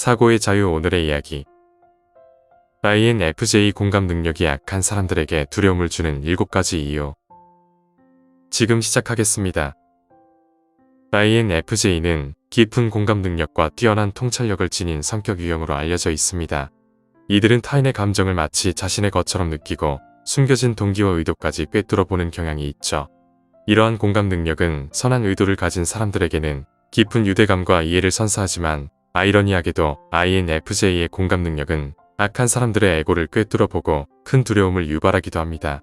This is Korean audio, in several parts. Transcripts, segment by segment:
사고의 자유 오늘의 이야기 INFJ 공감 능력이 약한 사람들에게 두려움을 주는 7가지 이유 지금 시작하겠습니다. INFJ는 깊은 공감 능력과 뛰어난 통찰력을 지닌 성격 유형으로 알려져 있습니다. 이들은 타인의 감정을 마치 자신의 것처럼 느끼고 숨겨진 동기와 의도까지 꿰뚫어 보는 경향이 있죠. 이러한 공감 능력은 선한 의도를 가진 사람들에게는 깊은 유대감과 이해를 선사하지만 아이러니하게도 INFJ의 공감 능력은 악한 사람들의 애고를 꿰뚫어 보고 큰 두려움을 유발하기도 합니다.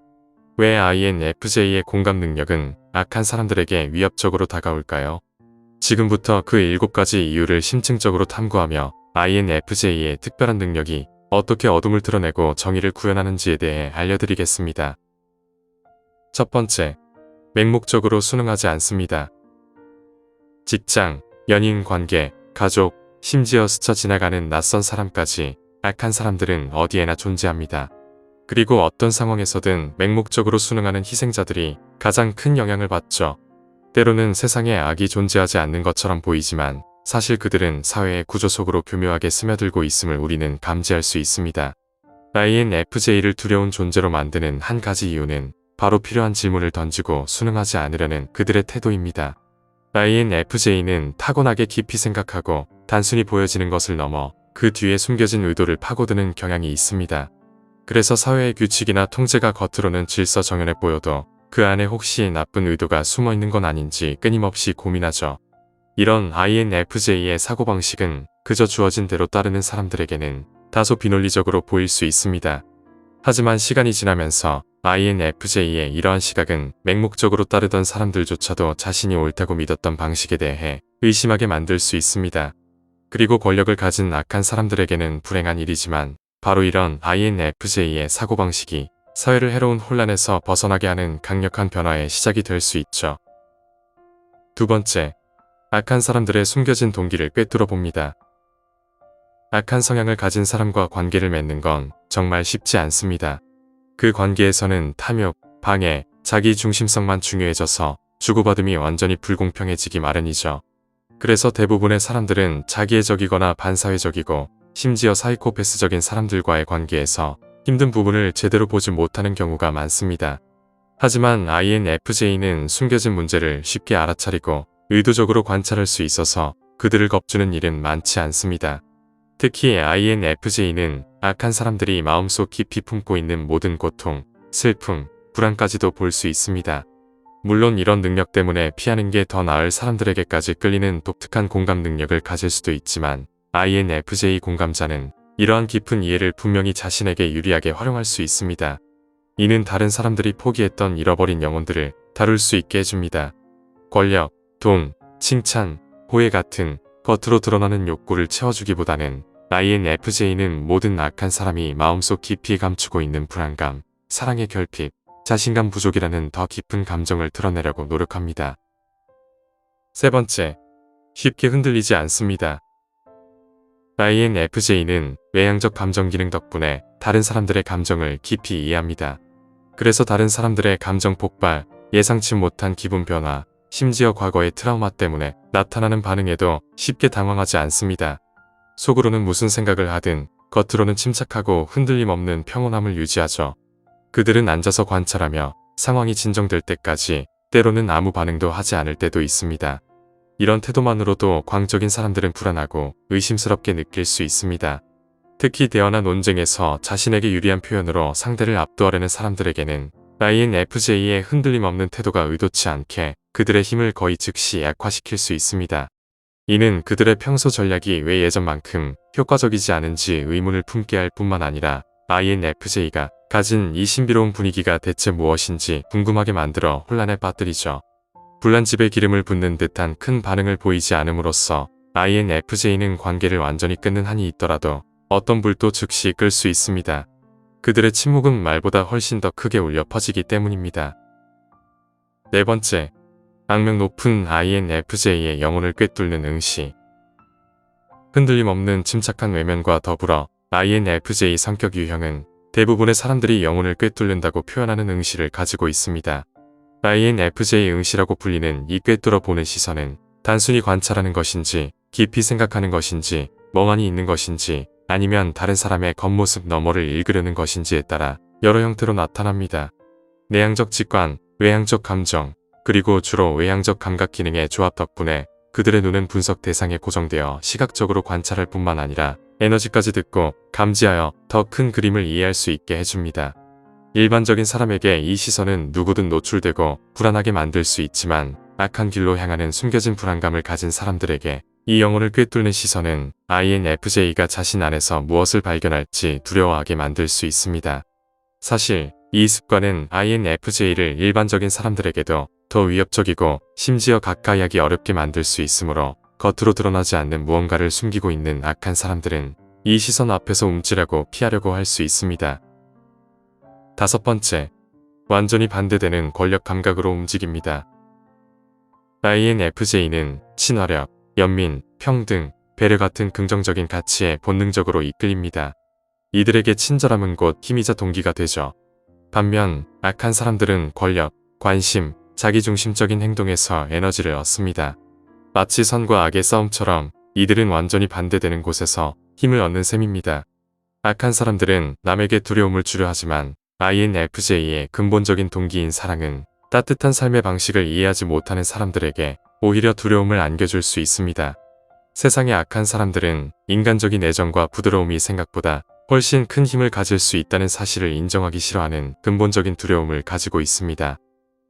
왜 INFJ의 공감 능력은 악한 사람들에게 위협적으로 다가올까요? 지금부터 그 7가지 이유를 심층적으로 탐구하며 INFJ의 특별한 능력이 어떻게 어둠을 드러내고 정의를 구현하는지에 대해 알려드리겠습니다. 첫 번째, 맹목적으로 순응하지 않습니다. 직장, 연인 관계, 가족, 심지어 스쳐 지나가는 낯선 사람까지 악한 사람들은 어디에나 존재합니다. 그리고 어떤 상황에서든 맹목적으로 순응하는 희생자들이 가장 큰 영향을 받죠. 때로는 세상에 악이 존재하지 않는 것처럼 보이지만 사실 그들은 사회의 구조 속으로 교묘하게 스며들고 있음을 우리는 감지할 수 있습니다. INFJ를 두려운 존재로 만드는 한 가지 이유는 바로 필요한 질문을 던지고 순응하지 않으려는 그들의 태도입니다. INFJ는 타고나게 깊이 생각하고 단순히 보여지는 것을 넘어 그 뒤에 숨겨진 의도를 파고드는 경향이 있습니다. 그래서 사회의 규칙이나 통제가 겉으로는 질서 정연해 보여도 그 안에 혹시 나쁜 의도가 숨어 있는 건 아닌지 끊임없이 고민하죠. 이런 INFJ의 사고방식은 그저 주어진 대로 따르는 사람들에게는 다소 비논리적으로 보일 수 있습니다. 하지만 시간이 지나면서 INFJ의 이러한 시각은 맹목적으로 따르던 사람들조차도 자신이 옳다고 믿었던 방식에 대해 의심하게 만들 수 있습니다. 그리고 권력을 가진 악한 사람들에게는 불행한 일이지만 바로 이런 INFJ의 사고방식이 사회를 해로운 혼란에서 벗어나게 하는 강력한 변화의 시작이 될 수 있죠. 두 번째, 악한 사람들의 숨겨진 동기를 꿰뚫어 봅니다. 악한 성향을 가진 사람과 관계를 맺는 건 정말 쉽지 않습니다. 그 관계에서는 탐욕, 방해, 자기 중심성만 중요해져서 주고받음이 완전히 불공평해지기 마련이죠. 그래서 대부분의 사람들은 자기애적이거나 반사회적이고 심지어 사이코패스적인 사람들과의 관계에서 힘든 부분을 제대로 보지 못하는 경우가 많습니다. 하지만 INFJ는 숨겨진 문제를 쉽게 알아차리고 의도적으로 관찰할 수 있어서 그들을 겁주는 일은 많지 않습니다. 특히 INFJ는 악한 사람들이 마음속 깊이 품고 있는 모든 고통, 슬픔, 불안까지도 볼 수 있습니다. 물론 이런 능력 때문에 피하는 게 더 나을 사람들에게까지 끌리는 독특한 공감 능력을 가질 수도 있지만 INFJ 공감자는 이러한 깊은 이해를 분명히 자신에게 유리하게 활용할 수 있습니다. 이는 다른 사람들이 포기했던 잃어버린 영혼들을 다룰 수 있게 해줍니다. 권력, 돈, 칭찬, 호의 같은 겉으로 드러나는 욕구를 채워주기보다는 INFJ는 모든 악한 사람이 마음속 깊이 감추고 있는 불안감, 사랑의 결핍, 자신감 부족이라는 더 깊은 감정을 드러내려고 노력합니다. 세 번째, 쉽게 흔들리지 않습니다. INFJ는 외향적 감정 기능 덕분에 다른 사람들의 감정을 깊이 이해합니다. 그래서 다른 사람들의 감정 폭발, 예상치 못한 기분 변화, 심지어 과거의 트라우마 때문에 나타나는 반응에도 쉽게 당황하지 않습니다. 속으로는 무슨 생각을 하든 겉으로는 침착하고 흔들림 없는 평온함을 유지하죠. 그들은 앉아서 관찰하며 상황이 진정될 때까지 때로는 아무 반응도 하지 않을 때도 있습니다. 이런 태도만으로도 광적인 사람들은 불안하고 의심스럽게 느낄 수 있습니다. 특히 대화나 논쟁에서 자신에게 유리한 표현으로 상대를 압도하려는 사람들에게는 INFJ의 흔들림 없는 태도가 의도치 않게 그들의 힘을 거의 즉시 약화시킬 수 있습니다. 이는 그들의 평소 전략이 왜 예전만큼 효과적이지 않은지 의문을 품게 할 뿐만 아니라 INFJ가 가진 이 신비로운 분위기가 대체 무엇인지 궁금하게 만들어 혼란에 빠뜨리죠. 불난집에 기름을 붓는 듯한 큰 반응을 보이지 않음으로써 INFJ는 관계를 완전히 끊는 한이 있더라도 어떤 불도 즉시 끌 수 있습니다. 그들의 침묵은 말보다 훨씬 더 크게 울려 퍼지기 때문입니다. 네 번째, 악명 높은 INFJ의 영혼을 꿰뚫는 응시. 흔들림 없는 침착한 외면과 더불어 INFJ 성격 유형은 대부분의 사람들이 영혼을 꿰뚫는다고 표현하는 응시를 가지고 있습니다. INFJ 응시라고 불리는 이 꿰뚫어 보는 시선은 단순히 관찰하는 것인지 깊이 생각하는 것인지 멍하니 있는 것인지 아니면 다른 사람의 겉모습 너머를 읽으려는 것인지에 따라 여러 형태로 나타납니다. 내향적 직관, 외향적 감정, 그리고 주로 외향적 감각 기능의 조합 덕분에 그들의 눈은 분석 대상에 고정되어 시각적으로 관찰할 뿐만 아니라 에너지까지 듣고 감지하여 더 큰 그림을 이해할 수 있게 해줍니다. 일반적인 사람에게 이 시선은 누구든 노출되고 불안하게 만들 수 있지만 악한 길로 향하는 숨겨진 불안감을 가진 사람들에게 이 영혼을 꿰뚫는 시선은 INFJ가 자신 안에서 무엇을 발견할지 두려워하게 만들 수 있습니다. 사실 이 습관은 INFJ를 일반적인 사람들에게도 더 위협적이고 심지어 가까이 하기 어렵게 만들 수 있으므로 겉으로 드러나지 않는 무언가를 숨기고 있는 악한 사람들은 이 시선 앞에서 움찔하고 피하려고 할 수 있습니다. 다섯 번째, 완전히 반대되는 권력 감각으로 움직입니다. INFJ는 친화력, 연민, 평등, 배려 같은 긍정적인 가치에 본능적으로 이끌립니다. 이들에게 친절함은 곧 힘이자 동기가 되죠. 반면 악한 사람들은 권력, 관심, 자기중심적인 행동에서 에너지를 얻습니다. 마치 선과 악의 싸움처럼 이들은 완전히 반대되는 곳에서 힘을 얻는 셈입니다. 악한 사람들은 남에게 두려움을 주려 하지만 INFJ의 근본적인 동기인 사랑은 따뜻한 삶의 방식을 이해하지 못하는 사람들에게 오히려 두려움을 안겨줄 수 있습니다. 세상의 악한 사람들은 인간적인 애정과 부드러움이 생각보다 훨씬 큰 힘을 가질 수 있다는 사실을 인정하기 싫어하는 근본적인 두려움을 가지고 있습니다.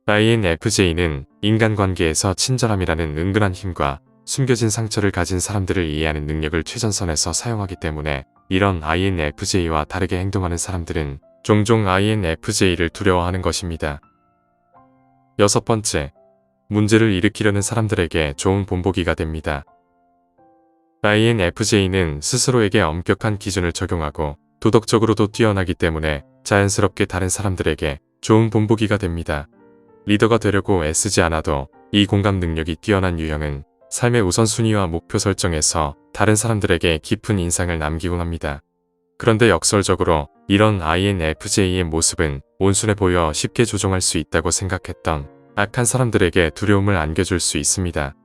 INFJ는 인간관계에서 친절함이라는 은근한 힘과 숨겨진 상처를 가진 사람들을 이해하는 능력을 최전선에서 사용하기 때문에 이런 INFJ와 다르게 행동하는 사람들은 종종 INFJ를 두려워하는 것입니다. 여섯 번째, 문제를 일으키려는 사람들에게 좋은 본보기가 됩니다. INFJ는 스스로에게 엄격한 기준을 적용하고 도덕적으로도 뛰어나기 때문에 자연스럽게 다른 사람들에게 좋은 본보기가 됩니다. 리더가 되려고 애쓰지 않아도 이 공감 능력이 뛰어난 유형은 삶의 우선순위와 목표 설정에서 다른 사람들에게 깊은 인상을 남기곤 합니다. 그런데 역설적으로 이런 INFJ의 모습은 온순해 보여 쉽게 조종할 수 있다고 생각했던 악한 사람들에게 두려움을 안겨줄 수 있습니다.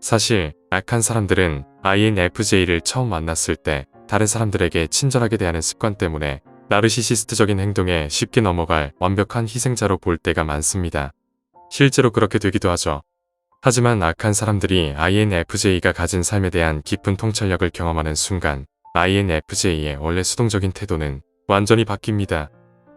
사실 악한 사람들은 INFJ를 처음 만났을 때 다른 사람들에게 친절하게 대하는 습관 때문에 나르시시스트적인 행동에 쉽게 넘어갈 완벽한 희생자로 볼 때가 많습니다. 실제로 그렇게 되기도 하죠. 하지만 악한 사람들이 INFJ가 가진 삶에 대한 깊은 통찰력을 경험하는 순간 INFJ의 원래 수동적인 태도는 완전히 바뀝니다.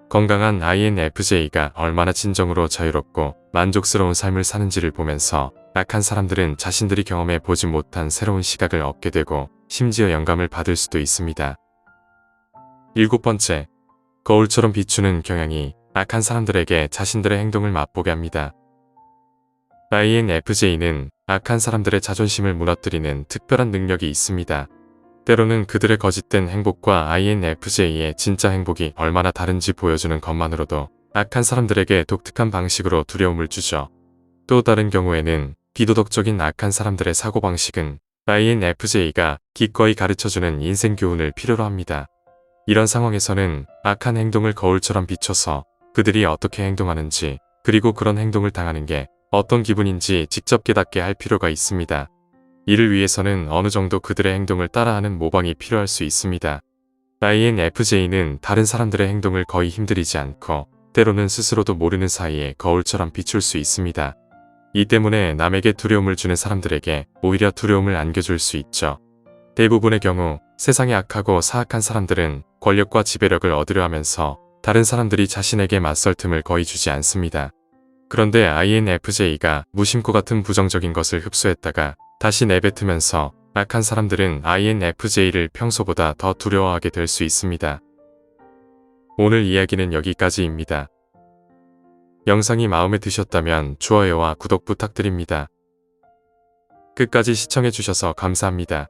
건강한 INFJ가 얼마나 진정으로 자유롭고 만족스러운 삶을 사는지를 보면서 악한 사람들은 자신들이 경험해 보지 못한 새로운 시각을 얻게 되고 심지어 영감을 받을 수도 있습니다. 일곱 번째, 거울처럼 비추는 경향이 악한 사람들에게 자신들의 행동을 맛보게 합니다. INFJ는 악한 사람들의 자존심을 무너뜨리는 특별한 능력이 있습니다. 때로는 그들의 거짓된 행복과 INFJ의 진짜 행복이 얼마나 다른지 보여주는 것만으로도 악한 사람들에게 독특한 방식으로 두려움을 주죠. 또 다른 경우에는 비도덕적인 악한 사람들의 사고방식은 INFJ가 기꺼이 가르쳐주는 인생 교훈을 필요로 합니다. 이런 상황에서는 악한 행동을 거울처럼 비춰서 그들이 어떻게 행동하는지 그리고 그런 행동을 당하는 게 어떤 기분인지 직접 깨닫게 할 필요가 있습니다. 이를 위해서는 어느 정도 그들의 행동을 따라하는 모방이 필요할 수 있습니다. INFJ는 다른 사람들의 행동을 거의 힘들이지 않고 때로는 스스로도 모르는 사이에 거울처럼 비출 수 있습니다. 이 때문에 남에게 두려움을 주는 사람들에게 오히려 두려움을 안겨줄 수 있죠. 대부분의 경우 세상에 악하고 사악한 사람들은 권력과 지배력을 얻으려 하면서 다른 사람들이 자신에게 맞설 틈을 거의 주지 않습니다. 그런데 INFJ가 무심코 같은 부정적인 것을 흡수했다가 다시 내뱉으면서 악한 사람들은 INFJ를 평소보다 더 두려워하게 될 수 있습니다. 오늘 이야기는 여기까지입니다. 영상이 마음에 드셨다면 좋아요와 구독 부탁드립니다. 끝까지 시청해주셔서 감사합니다.